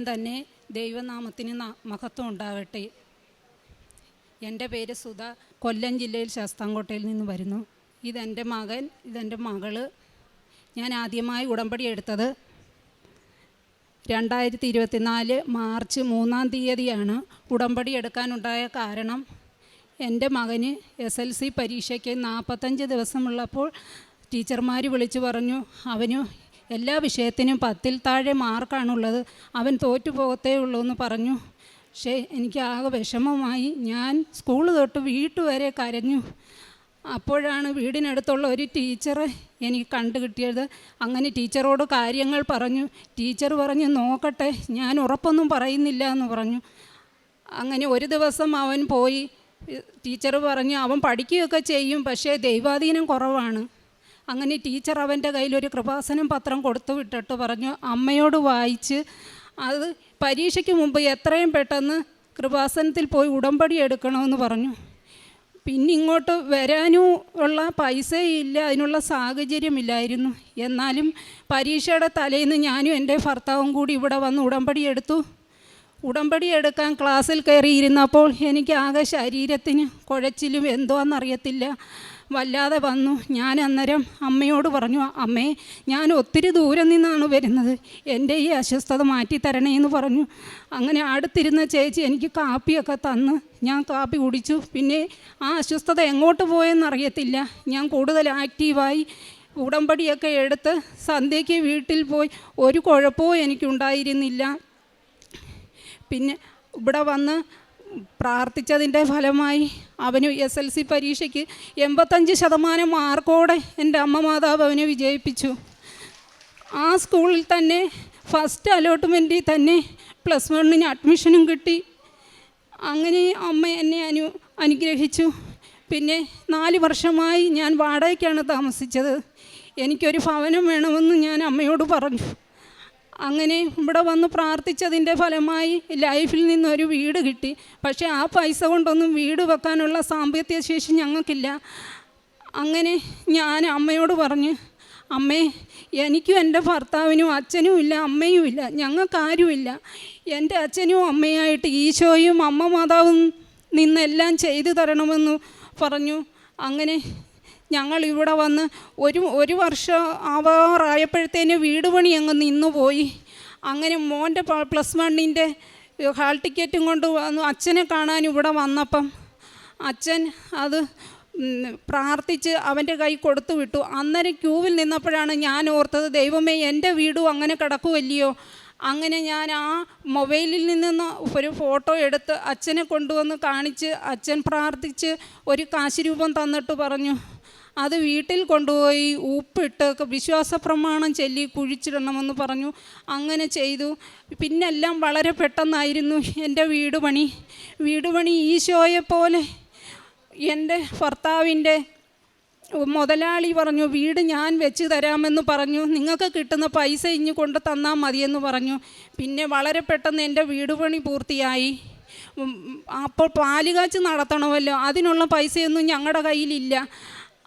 ആദ്യം തന്നെ ദൈവനാമത്തിന് മഹത്വം ഉണ്ടാകട്ടെ എന്റെ പേര് സുധ. കൊല്ലം ജില്ലയിൽ ശാസ്താംകോട്ടയിൽ നിന്ന് വരുന്നു. ഇതെന്റെ മകൻ ഇതെന്റെ മകൾ. ഞാൻ ആദ്യമായി ഉടമ്പടി എടുത്തത് രണ്ടായിരത്തി ഇരുപത്തിനാല് മാർച്ച് മൂന്നാം തീയതിയാണ് ഉടമ്പടി എടുക്കാനുണ്ടായ കാരണം. എന്റെ മകന് എസ് എൽ സി പരീക്ഷയ്ക്ക് നാൽപ്പത്തഞ്ച് ദിവസമുള്ളപ്പോൾ ടീച്ചർമാർ വിളിച്ചു പറഞ്ഞു അവന് എല്ലാ വിഷയത്തിനും പത്തിൽ താഴെ മാർക്കാണുള്ളത്. അവൻ തോറ്റു പോകത്തേ ഉള്ളൂ എന്ന് പറഞ്ഞു. പക്ഷേ എനിക്ക് ആകെ വിഷമമായി. ഞാൻ സ്കൂൾ തൊട്ട് വീട്ടുവരെ കരഞ്ഞു. അപ്പോഴാണ് വീടിനടുത്തുള്ള ഒരു ടീച്ചർ എനിക്ക് കണ്ടു കിട്ടിയത്. അങ്ങനെ ടീച്ചറോട് കാര്യങ്ങൾ പറഞ്ഞു. ടീച്ചർ പറഞ്ഞു നോക്കട്ടെ ഞാൻ ഉറപ്പൊന്നും പറയുന്നില്ല എന്ന് പറഞ്ഞു. അങ്ങനെ ഒരു ദിവസം അവൻ പോയി. ടീച്ചർ പറഞ്ഞു അവൻ പഠിക്കുകയൊക്കെ ചെയ്യും പക്ഷേ ദൈവാധീനം കുറവാണ്. അങ്ങനെ ടീച്ചർ അവന്റെ കയ്യിൽ ഒരു കൃപാസനം പത്രം കൊടുത്തു വിട്ടിട്ട് പറഞ്ഞു അമ്മയോട് വായിച്ച് അത് പരീക്ഷയ്ക്ക് മുമ്പ് എത്രയും പെട്ടെന്ന് കൃപാസനത്തിൽ പോയി ഉടമ്പടി എടുക്കണമെന്ന് പറഞ്ഞു. പിന്നെ ഇങ്ങോട്ട് വരാനും ഉള്ള പൈസയില്ല അതിനുള്ള സാഹചര്യമില്ലായിരുന്നു എന്നാലും പരീക്ഷയുടെ തലേന്ന് ഞാനും എന്റെ ഭർത്താവും കൂടി ഇവിടെ വന്ന് ഉടമ്പടി എടുത്തു. ഉടമ്പടി എടുക്കാൻ ക്ലാസ്സിൽ കയറിയിരുന്നപ്പോൾ എനിക്ക് ആകെ ശരീരത്തിന് കുഴച്ചിലും എന്തോന്നറിയത്തില്ല വല്ലാതെ വന്നു. ഞാൻ അന്നേരം അമ്മയോട് പറഞ്ഞു അമ്മേ ഞാൻ ഒത്തിരി ദൂരം നിന്നാണ് വരുന്നത്. എന്റെ ഈ അസ്വസ്ഥത മാറ്റിത്തരണേ എന്ന് പറഞ്ഞു. അങ്ങനെ അടുത്തിരുന്ന ചേച്ചി എനിക്ക് കാപ്പിയൊക്കെ തന്ന്. ഞാൻ കാപ്പി കുടിച്ചു. പിന്നെ ആ അസ്വസ്ഥത എങ്ങോട്ട് പോയെന്നറിയത്തില്ല ഞാൻ കൂടുതൽ ആക്റ്റീവായി ഉടമ്പടിയൊക്കെ എടുത്ത് സന്ധ്യയ്ക്ക് വീട്ടിൽ പോയി. ഒരു കുഴപ്പവും എനിക്കുണ്ടായിരുന്നില്ല. പിന്നെ ഇവിടെ വന്ന് പ്രാർത്ഥിച്ചതിന്റെ ഫലമായി അവന് എസ് എൽ സി പരീക്ഷയ്ക്ക് എൺപത്തഞ്ച് ശതമാനം മാർക്കോടെ എന്റെ അമ്മ മാതാവ് അവനെ വിജയിപ്പിച്ചു. ആ സ്കൂളിൽ തന്നെ ഫസ്റ്റ് അലോട്ട്മെന്റിൽ തന്നെ പ്ലസ് വണ്ണിന് അഡ്മിഷനും കിട്ടി. അങ്ങനെ അമ്മ എന്നെ അനു അനുഗ്രഹിച്ചു. പിന്നെ നാല് വർഷമായി ഞാൻ വാടകയ്ക്കാണ് താമസിച്ചത്. എനിക്കൊരു ഭവനം വേണമെന്ന് ഞാൻ അമ്മയോട് പറഞ്ഞു. അങ്ങനെ ഇവിടെ വന്ന് പ്രാർത്ഥിച്ചതിന്റെ ഫലമായി ലൈഫിൽ നിന്നൊരു വീട് കിട്ടി. പക്ഷേ ആ പൈസ കൊണ്ടൊന്നും വീട് വെക്കാനുള്ള സാമ്പത്തിക ശേഷി ഞങ്ങൾക്കില്ല. അങ്ങനെ ഞാൻ അമ്മയോട് പറഞ്ഞ് അമ്മേ എനിക്കും എന്റെ ഭർത്താവിനും അച്ഛനും ഇല്ല അമ്മയും ഇല്ല ഞങ്ങൾക്കാരുമില്ല എന്റെ അച്ഛനും അമ്മയായിട്ട് ഈശോയും അമ്മ മാതാവും നിന്നെല്ലാം ചെയ്തു തരണമെന്ന് പറഞ്ഞു. അങ്ങനെ ഞങ്ങൾ ഇവിടെ വന്ന് ഒരു ഒരു വർഷം ആവാറായപ്പോഴത്തേന് വീട് പണി അങ്ങ് നിന്നു പോയി. അങ്ങനെ മോന്റെ പ്ലസ് വണ്ണിന്റെ ഹാൾ ടിക്കറ്റും കൊണ്ട് വന്നു അച്ഛനെ കാണാൻ ഇവിടെ വന്നപ്പം അച്ഛൻ അത് പ്രാർത്ഥിച്ച് അവന്റെ കൈ കൊടുത്തു വിട്ടു. അന്നേരം ക്യൂവിൽ നിന്നപ്പോഴാണ് ഞാൻ ഓർത്തത് ദൈവമേ എന്റെ വീടും അങ്ങനെ കിടക്കുമല്ലയോ അങ്ങനെ ഞാൻ ആ മൊബൈലിൽ നിന്ന് ഒരു ഫോട്ടോ എടുത്ത് അച്ഛനെ കൊണ്ടുവന്ന് കാണിച്ച് അച്ഛൻ പ്രാർത്ഥിച്ച് ഒരു കാശ് രൂപം തന്നിട്ട് പറഞ്ഞു. അത് വീട്ടിൽ കൊണ്ടുപോയി ഉപ്പിട്ട് വിശ്വാസ പ്രമാണം ചൊല്ലി കുഴിച്ചിടണമെന്ന് പറഞ്ഞു. അങ്ങനെ ചെയ്തു. പിന്നെല്ലാം വളരെ പെട്ടെന്നായിരുന്നു എന്റെ വീട് പണി. വീട് പണി ഈശോയെ പോലെ എന്റെ ഭർത്താവിന്റെ മുതലാളി പറഞ്ഞു വീട് ഞാൻ വെച്ച് തരാമെന്ന് പറഞ്ഞു. നിങ്ങൾക്ക് കിട്ടുന്ന പൈസ ഇഞ്ഞു കൊണ്ട് തന്നാൽ മതിയെന്ന് പറഞ്ഞു. പിന്നെ വളരെ പെട്ടെന്ന് എന്റെ വീട് പണി പൂർത്തിയായി. അപ്പോൾ പാലുകാച്ച് നടത്തണമല്ലോ. അതിനുള്ള പൈസയൊന്നും ഞങ്ങളുടെ കയ്യിലില്ല.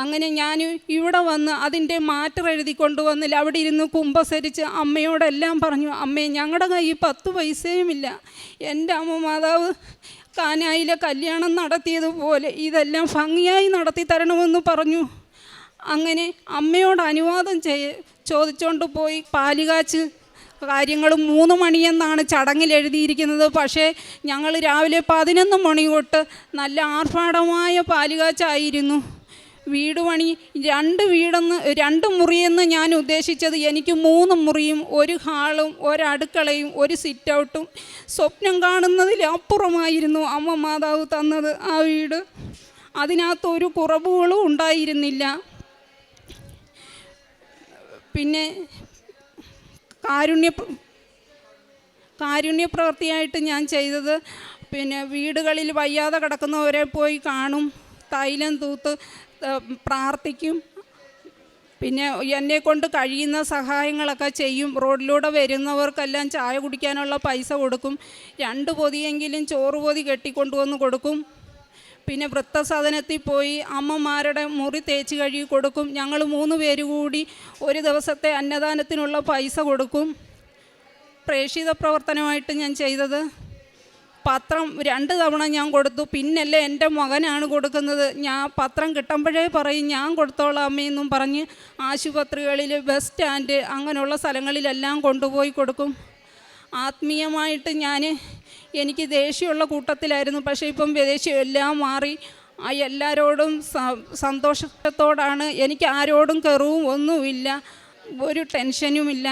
അങ്ങനെ ഞാൻ ഇവിടെ വന്ന് അതിന്റെ മാറ്റർ എഴുതി കൊണ്ടുവന്നില്ല. അവിടെ ഇരുന്ന് കുമ്പസരിച്ച് അമ്മയോടെല്ലാം പറഞ്ഞു അമ്മേ ഞങ്ങളുടെ കയ്യിൽ പത്ത് പൈസയുമില്ല. എന്റെ അമ്മ മാതാവ് കാനായിലെ കല്യാണം നടത്തിയതുപോലെ ഇതെല്ലാം ഭംഗിയായി നടത്തി തരണമെന്ന് പറഞ്ഞു. അങ്ങനെ അമ്മയോട് അനുവാദം ചെയ് ചോദിച്ചുകൊണ്ട് പോയി. പാലുകാച്ച് കാര്യങ്ങൾ മൂന്ന് മണിയെന്നാണ് ചടങ്ങിൽ എഴുതിയിരിക്കുന്നത്. പക്ഷേ ഞങ്ങൾ രാവിലെ പതിനൊന്ന് മണി തൊട്ട് നല്ല ആർഭാടമായ പാലുകാച്ചായിരുന്നു. വീട് പണി രണ്ട് വീടെന്ന് രണ്ട് മുറിയെന്ന് ഞാൻ ഉദ്ദേശിച്ചത് എനിക്ക് മൂന്ന് മുറിയും ഒരു ഹാളും ഒരടുക്കളയും ഒരു സിറ്റ് ഔട്ടും സ്വപ്നം കാണുന്നതിലപ്പുറമായിരുന്നു അമ്മ മാതാവ് തന്നത് ആ വീട്. അതിനകത്ത് ഒരു കുറവുകളും ഉണ്ടായിരുന്നില്ല. പിന്നെ കാരുണ്യ കാരുണ്യ പ്രവൃത്തിയായിട്ട് ഞാൻ ചെയ്തത് പിന്നെ വീടുകളിൽ വയ്യാതെ കിടക്കുന്നവരെ പോയി കാണും തൈലം തൂത്ത് പ്രാർത്ഥിക്കും. പിന്നെ എന്നെ കൊണ്ട് കഴിയുന്ന സഹായങ്ങളൊക്കെ ചെയ്യും. റോഡിലൂടെ വരുന്നവർക്കെല്ലാം ചായ കുടിക്കാനുള്ള പൈസ കൊടുക്കും. രണ്ട് പൊതിയെങ്കിലും ചോറ് പൊതി കെട്ടിക്കൊണ്ടുവന്ന് കൊടുക്കും. പിന്നെ വൃത്തസദനത്തിൽ പോയി അമ്മമാരുടെ മുറി തേച്ച് കഴുകി കൊടുക്കും. ഞങ്ങൾ മൂന്ന് പേര് കൂടി ഒരു ദിവസത്തെ അന്നദാനത്തിനുള്ള പൈസ കൊടുക്കും. പ്രേക്ഷിത പ്രവർത്തനമായിട്ട് ഞാൻ ചെയ്തത്. പത്രം രണ്ട് തവണ ഞാൻ കൊടുത്തു. പിന്നല്ലേ എന്റെ മകനാണ് കൊടുക്കുന്നത്. ഞാൻ പത്രം കിട്ടുമ്പോഴേ പറയും ഞാൻ കൊടുത്തോളാം അമ്മയെന്നും പറഞ്ഞ് ആശുപത്രികളിൽ ബസ് സ്റ്റാൻഡ് അങ്ങനെയുള്ള സ്ഥലങ്ങളിലെല്ലാം കൊണ്ടുപോയി കൊടുക്കും. ആത്മീയമായിട്ട് ഞാൻ എനിക്ക് ദേഷ്യമുള്ള കൂട്ടത്തിലായിരുന്നു. പക്ഷേ ഇപ്പം ദേഷ്യം എല്ലാം മാറി. ആ എല്ലാവരോടും സന്തോഷത്തോടാണ്. എനിക്ക് ആരോടും കെറുവും ഒന്നുമില്ല. ഒരു ടെൻഷനുമില്ല.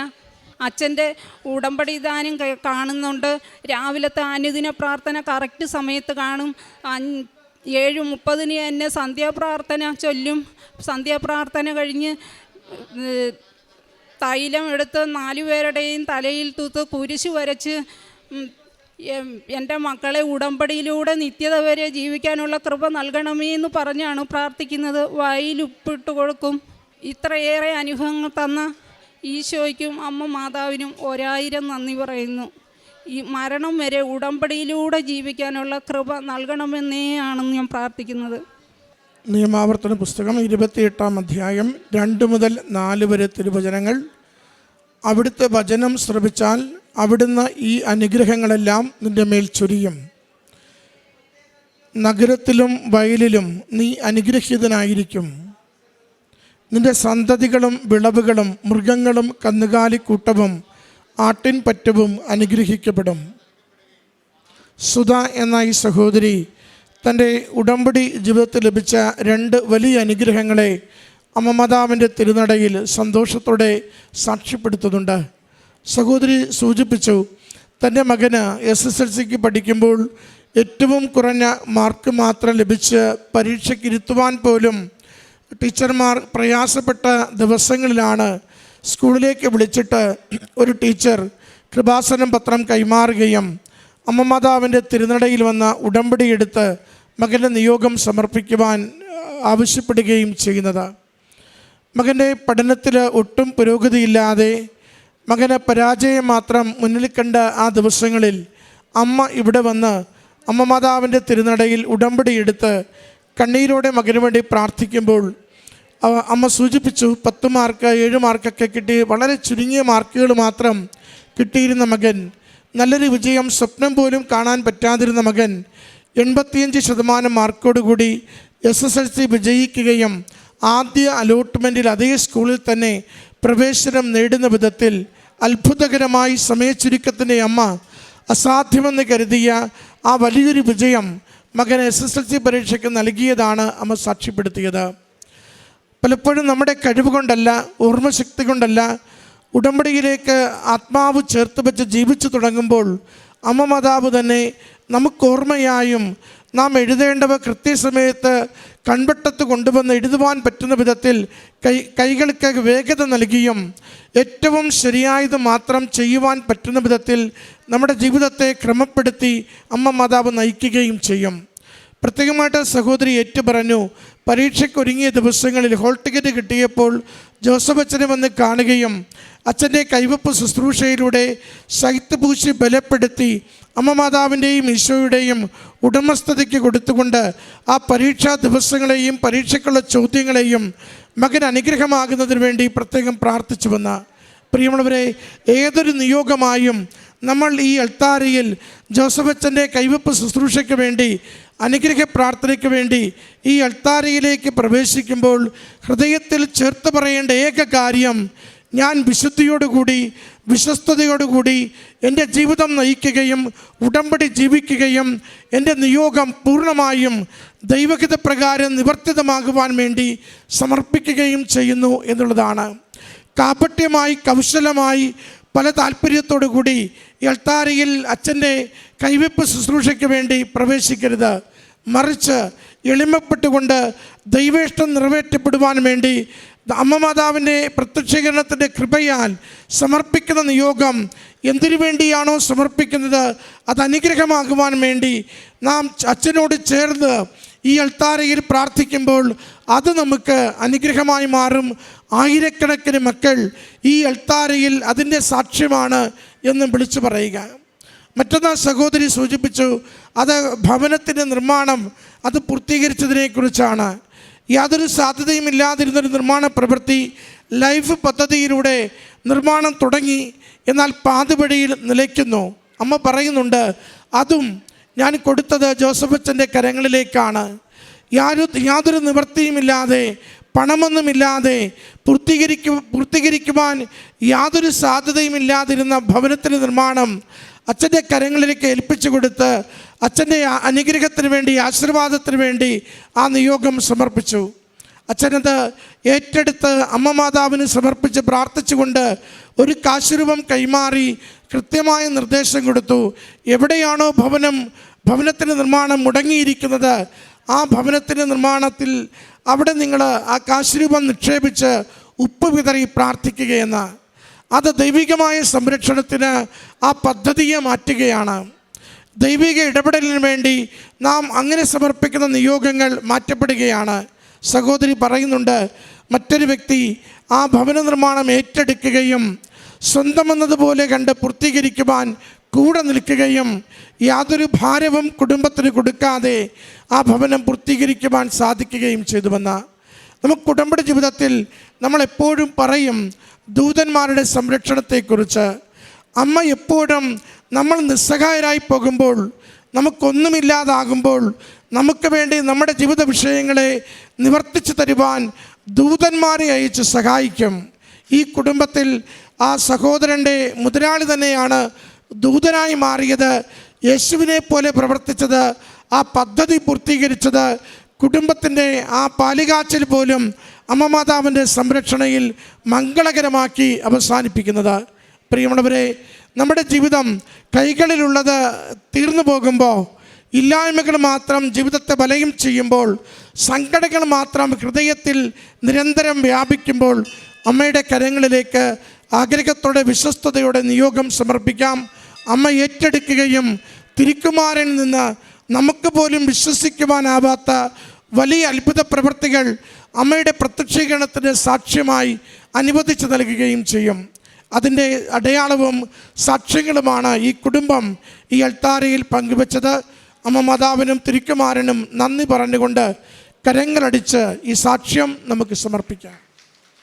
അച്ഛന്റെ ഉടമ്പടി ദാനം കാണുന്നുണ്ട്. രാവിലത്തെ അനുദിന പ്രാർത്ഥന കറക്റ്റ് സമയത്ത് കാണും. ഏഴ് മുപ്പതിന് തന്നെ സന്ധ്യാപ്രാർത്ഥന ചൊല്ലും. സന്ധ്യാപ്രാർത്ഥന കഴിഞ്ഞ് തൈലം എടുത്ത് നാലുപേരുടെയും തലയിൽ തൂത്ത് കുരിശ് വരച്ച് എന്റെ മക്കളെ ഉടമ്പടിയിലൂടെ നിത്യത വരെ ജീവിക്കാനുള്ള കൃപ നൽകണമേ എന്ന് പറഞ്ഞാണ് പ്രാർത്ഥിക്കുന്നത്. വായിൽ ഉപ്പിട്ട് കൊടുക്കും. ഇത്രയേറെ അനുഭവങ്ങൾ തന്ന ഈശോയ്ക്കും അമ്മ മാതാവിനും ഒരായിരം നന്ദി പറയുന്നു. ഈ മരണം വരെ ഉടമ്പടിയിലൂടെ ജീവിക്കാനുള്ള കൃപ നൽകണമെന്നേ ആണെന്ന് ഞാൻ പ്രാർത്ഥിക്കുന്നത്. നിയമാവർത്തന പുസ്തകം ഇരുപത്തിയെട്ടാം അധ്യായം രണ്ട് മുതൽ നാല് വരെ തിരുവചനങ്ങൾ. അവിടുത്തെ വചനം ശ്രമിച്ചാൽ അവിടുന്ന് ഈ അനുഗ്രഹങ്ങളെല്ലാം നിന്റെ മേൽ ചൊരിയും. നഗരത്തിലും വയലിലും നീ അനുഗ്രഹീതനായിരിക്കും. നിന്റെ സന്തതികളും വിളവുകളും മൃഗങ്ങളും കന്നുകാലിക്കൂട്ടവും ആട്ടിൻപറ്റവും അനുഗ്രഹിക്കപ്പെടും. സുധ എന്ന ഈ സഹോദരി തന്റെ ഉടമ്പടി ജീവിതത്തിൽ ലഭിച്ച രണ്ട് വലിയ അനുഗ്രഹങ്ങളെ അമ്മമാതാവിന്റെ തിരുനടയിൽ സന്തോഷത്തോടെ സാക്ഷ്യപ്പെടുത്തുന്നുണ്ട്. സഹോദരി സൂചിപ്പിച്ചു തന്റെ മകന് എസ് എസ് എൽ സിക്ക് പഠിക്കുമ്പോൾ ഏറ്റവും കുറഞ്ഞ മാർക്ക് മാത്രം ലഭിച്ച് പരീക്ഷയ്ക്കിരുത്തുവാൻ പോലും ടീച്ചർമാർ പ്രയാസപ്പെട്ട ദിവസങ്ങളിലാണ് സ്കൂളിലേക്ക് വിളിച്ചിട്ട് ഒരു ടീച്ചർ കൃപാസനം പത്രം കൈമാറുകയും അമ്മമാതാവിന്റെ തിരുനടയിൽ വന്ന ഉടമ്പടി എടുത്ത് മകന്റെ നിയോഗം സമർപ്പിക്കുവാൻ ആവശ്യപ്പെടുകയും ചെയ്യുന്നത്. മകന്റെ പഠനത്തിൽ ഒട്ടും പുരോഗതിയില്ലാതെ മകന് പരാജയം മാത്രം മുന്നിൽ കണ്ട ആ ദിവസങ്ങളിൽ അമ്മ ഇവിടെ വന്ന് അമ്മ മാതാവിന്റെ തിരുനടയിൽ ഉടമ്പടി എടുത്ത് കണ്ണീരോടെ മകന് വേണ്ടി പ്രാർത്ഥിക്കുമ്പോൾ അമ്മ സൂചിപ്പിച്ചു പത്ത് മാർക്ക് ഏഴ് മാർക്കൊക്കെ കിട്ടി. വളരെ ചുരുങ്ങിയ മാർക്കുകൾ മാത്രം കിട്ടിയിരുന്ന മകൻ. നല്ലൊരു വിജയം സ്വപ്നം പോലും കാണാൻ പറ്റാതിരുന്ന മകൻ. എൺപത്തിയഞ്ച് ശതമാനം മാർക്കോടുകൂടി എസ് എസ് എൽ സി വിജയിക്കുകയും ആദ്യ അലോട്ട്മെന്റിൽ അതേ സ്കൂളിൽ തന്നെ പ്രവേശനം നേടുന്ന വിധത്തിൽ അത്ഭുതകരമായി സമയച്ചുരുക്കത്തിന്റെ അമ്മ അസാധ്യമെന്ന് കരുതിയ ആ വലിയൊരു വിജയം മകൻ എസ് എസ് എൽ സി പരീക്ഷയ്ക്ക് നൽകിയതാണ് അമ്മ സാക്ഷ്യപ്പെടുത്തിയത്. പലപ്പോഴും നമ്മുടെ കഴിവ് കൊണ്ടല്ല ഓർമ്മശക്തി കൊണ്ടല്ല ഉടമ്പടിയിലേക്ക് ആത്മാവ് ചേർത്ത് വെച്ച് ജീവിച്ചു തുടങ്ങുമ്പോൾ അമ്മ മാതാവ് തന്നെ നമുക്ക് ഓർമ്മയായും നാം എഴുതേണ്ടവ കൃത്യസമയത്ത് കൺവെട്ടത്ത് കൊണ്ടുവന്ന് എഴുതുവാൻ പറ്റുന്ന വിധത്തിൽ കൈ കൈകൾക്ക് വേഗത നൽകിയും ഏറ്റവും ശരിയായത് മാത്രം ചെയ്യുവാൻ പറ്റുന്ന വിധത്തിൽ നമ്മുടെ ജീവിതത്തെ ക്രമപ്പെടുത്തി അമ്മ മാതാവ് നയിക്കുകയും ചെയ്യും. പ്രത്യേകമായിട്ട് സഹോദരി ഏറ്റു പറഞ്ഞു പരീക്ഷയ്ക്കൊരുങ്ങിയ ദിവസങ്ങളിൽ ഹോൾ ടിക്കറ്റ് കിട്ടിയപ്പോൾ ജോസഫ് അച്ഛനെ വന്ന് കാണുകയും അച്ഛന്റെ കൈവപ്പ് ശുശ്രൂഷയിലൂടെ ശൈത്യപൂശി ബലപ്പെടുത്തി അമ്മ മാതാവിന്റെയും ഈശോയുടെയും ഉടമസ്ഥതയ്ക്ക് കൊടുത്തുകൊണ്ട് ആ പരീക്ഷാ ദിവസങ്ങളെയും പരീക്ഷയ്ക്കുള്ള ചോദ്യങ്ങളെയും മകൻ അനുഗ്രഹമാകുന്നതിന് വേണ്ടി പ്രത്യേകം പ്രാർത്ഥിച്ചു വന്ന. പ്രിയമുള്ളവരെ ഏതൊരു നിയോഗമായും നമ്മൾ ഈ അൾത്താരയിൽ ജോസഫ് അച്ഛന്റെ കൈവപ്പ് ശുശ്രൂഷയ്ക്ക് വേണ്ടി അനുഗ്രഹ പ്രാർത്ഥനയ്ക്ക് വേണ്ടി ഈ അൾത്താരയിലേക്ക് പ്രവേശിക്കുമ്പോൾ ഹൃദയത്തിൽ ചേർത്ത് പറയേണ്ട ഏക കാര്യം ഞാൻ വിശുദ്ധിയോടുകൂടി വിശ്വസ്തയോടുകൂടി എന്റെ ജീവിതം നയിക്കുകയും ഉടമ്പടി ജീവിക്കുകയും എന്റെ നിയോഗം പൂർണമായും ദൈവഹിത പ്രകാരം നിവർത്തിതമാകുവാൻ വേണ്ടി സമർപ്പിക്കുകയും ചെയ്യുന്നു എന്നുള്ളതാണ്. കാപട്യമായി കൗശലമായി പല താല്പര്യത്തോടു കൂടി ഈ അൾത്താരയിൽ അച്ഛന്റെ കൈവെപ്പ് ശുശ്രൂഷയ്ക്ക് വേണ്ടി പ്രവേശിക്കരുത്. മറിച്ച് എളിമപ്പെട്ടുകൊണ്ട് ദൈവേഷ്ടം നിറവേറ്റപ്പെടുവാൻ വേണ്ടി അമ്മ മാതാവിന്റെ പ്രത്യക്ഷീകരണത്തിന്റെ കൃപയാൽ സമർപ്പിക്കുന്ന നിയോഗം എന്തിനു വേണ്ടിയാണോ സമർപ്പിക്കുന്നത് അത് അനുഗ്രഹമാകുവാൻ വേണ്ടി നാം അച്ഛനോട് ചേർന്ന് ഈ അൾത്താരയിൽ പ്രാർത്ഥിക്കുമ്പോൾ അത് നമുക്ക് അനുഗ്രഹമായി മാറും. ആയിരക്കണക്കിന് മക്കൾ ഈ അൾത്താരയിൽ അതിന്റെ സാക്ഷ്യമാണ് എന്ന് വിളിച്ചു പറയുക. മറ്റൊന്ന് സഹോദരി സൂചിപ്പിച്ചു അത് ഭവനത്തിന്റെ നിർമ്മാണം അത് പൂർത്തീകരിച്ചതിനെക്കുറിച്ചാണ്. യാതൊരു സാധ്യതയും ഇല്ലാതിരുന്നൊരു നിർമ്മാണ പ്രവൃത്തി ലൈഫ് പദ്ധതിയിലൂടെ നിർമ്മാണം തുടങ്ങി എന്നാൽ പാതുവഴിയിൽ നിലയ്ക്കുന്നു. അമ്മ പറയുന്നുണ്ട് അതും ഞാൻ കൊടുത്തത് ജോസഫച്ചന്റെ കരങ്ങളിലേക്കാണ്. യാതൊരു യാതൊരു നിവൃത്തിയുമില്ലാതെ പണമൊന്നുമില്ലാതെ പൂർത്തീകരിക്കു പൂർത്തീകരിക്കുവാൻ യാതൊരു സാധ്യതയുമില്ലാതിരുന്ന ഭവനത്തിന്റെ നിർമ്മാണം അച്ഛന്റെ കരങ്ങളിലേക്ക് ഏൽപ്പിച്ചു കൊടുത്ത് അച്ഛന്റെ അനുഗ്രഹത്തിന് വേണ്ടി ആശീർവാദത്തിന് വേണ്ടി ആ നിയോഗം സമർപ്പിച്ചു. അച്ഛനത് ഏറ്റെടുത്ത് അമ്മ മാതാവിന് സമർപ്പിച്ച് പ്രാർത്ഥിച്ചുകൊണ്ട് ഒരു കാശുരൂപം കൈമാറി കൃത്യമായ നിർദ്ദേശം കൊടുത്തു. എവിടെയാണോ ഭവനം ഭവനത്തിന്റെ നിർമ്മാണം മുടങ്ങിയിരിക്കുന്നത് ആ ഭവനത്തിന്റെ നിർമ്മാണത്തിൽ അവിടെ നിങ്ങൾ ആ കാശുരൂപം നിക്ഷേപിച്ച് ഉപ്പ് വിതറി പ്രാർത്ഥിക്കുകയെന്ന്. അത് ദൈവികമായ സംരക്ഷണത്തിന് ആ പദ്ധതിയെ മാറ്റുകയാണ്. ദൈവിക ഇടപെടലിന് വേണ്ടി നാം അങ്ങനെ സമർപ്പിക്കുന്ന നിയോഗങ്ങൾ മാറ്റപ്പെടുകയാണ്. സഹോദരി പറയുന്നുണ്ട് മറ്റൊരു വ്യക്തി ആ ഭവന നിർമ്മാണം ഏറ്റെടുക്കുകയും സ്വന്തമെന്നതുപോലെ കണ്ട് പൂർത്തീകരിക്കുവാൻ കൂടെ നിൽക്കുകയും യാതൊരു ഭാരവും കുടുംബത്തിന് കൊടുക്കാതെ ആ ഭവനം പൂർത്തീകരിക്കുവാൻ സാധിക്കുകയും ചെയ്തുവെന്ന് നമുക്ക് കുടുംബ ജീവിതത്തിൽ നമ്മൾ എപ്പോഴും പറയും ദൂതന്മാരുടെ സംരക്ഷണത്തെക്കുറിച്ച്. അമ്മ എപ്പോഴും നമ്മൾ നിസ്സഹായരായി പോകുമ്പോൾ നമുക്കൊന്നുമില്ലാതാകുമ്പോൾ നമുക്ക് വേണ്ടി നമ്മുടെ ജീവിത വിഷയങ്ങളെ നിവർത്തിച്ചു തരുവാൻ ദൂതന്മാരെ അയച്ച് സഹായിക്കും. ഈ കുടുംബത്തിൽ ആ സഹോദരന്റെ മുതലാളി തന്നെയാണ് ദൂതനായി മാറിയത് യേശുവിനെ പോലെ പ്രവർത്തിച്ചത് ആ പദ്ധതി പൂർത്തീകരിച്ചത് കുടുംബത്തിന്റെ ആ പാലികാച്ചിൽ പോലും അമ്മ മാതാവിന്റെ സംരക്ഷണയിൽ മംഗളകരമാക്കി അവസാനിപ്പിക്കുന്നത്. പ്രിയമുള്ളവരെ നമ്മുടെ ജീവിതം കൈകളിലുള്ളത് തീർന്നു പോകുമ്പോൾ ഇല്ലായ്മകൾ മാത്രം ജീവിതത്തെ വലയം ചെയ്യുമ്പോൾ സങ്കടങ്ങൾ മാത്രം ഹൃദയത്തിൽ നിരന്തരം വ്യാപിക്കുമ്പോൾ അമ്മയുടെ കരങ്ങളിലേക്ക് ആഗ്രഹത്തോടെ വിശ്വസ്തയോടെ നിയോഗം സമർപ്പിക്കാം. അമ്മ ഏറ്റെടുക്കുകയും തിരുക്കുമാരൻ നിന്ന് നമുക്ക് പോലും വിശ്വസിക്കുവാനാവാത്ത വലിയ അത്ഭുത പ്രവൃത്തികൾ അമ്മയുടെ പ്രത്യക്ഷീകരണത്തിന് സാക്ഷ്യമായി അനുവദിച്ചു നൽകുകയും ചെയ്യും. അതിന്റെ അടയാളവും സാക്ഷ്യങ്ങളുമാണ് ഈ കുടുംബം ഈ അൾത്താരയിൽ പങ്കുവച്ചത്. അമ്മ മാതാവിനും തിരുക്കുമാരനും നന്ദി പറഞ്ഞുകൊണ്ട് കരങ്ങളടിച്ച് ഈ സാക്ഷ്യം നമുക്ക് സമർപ്പിക്കാം.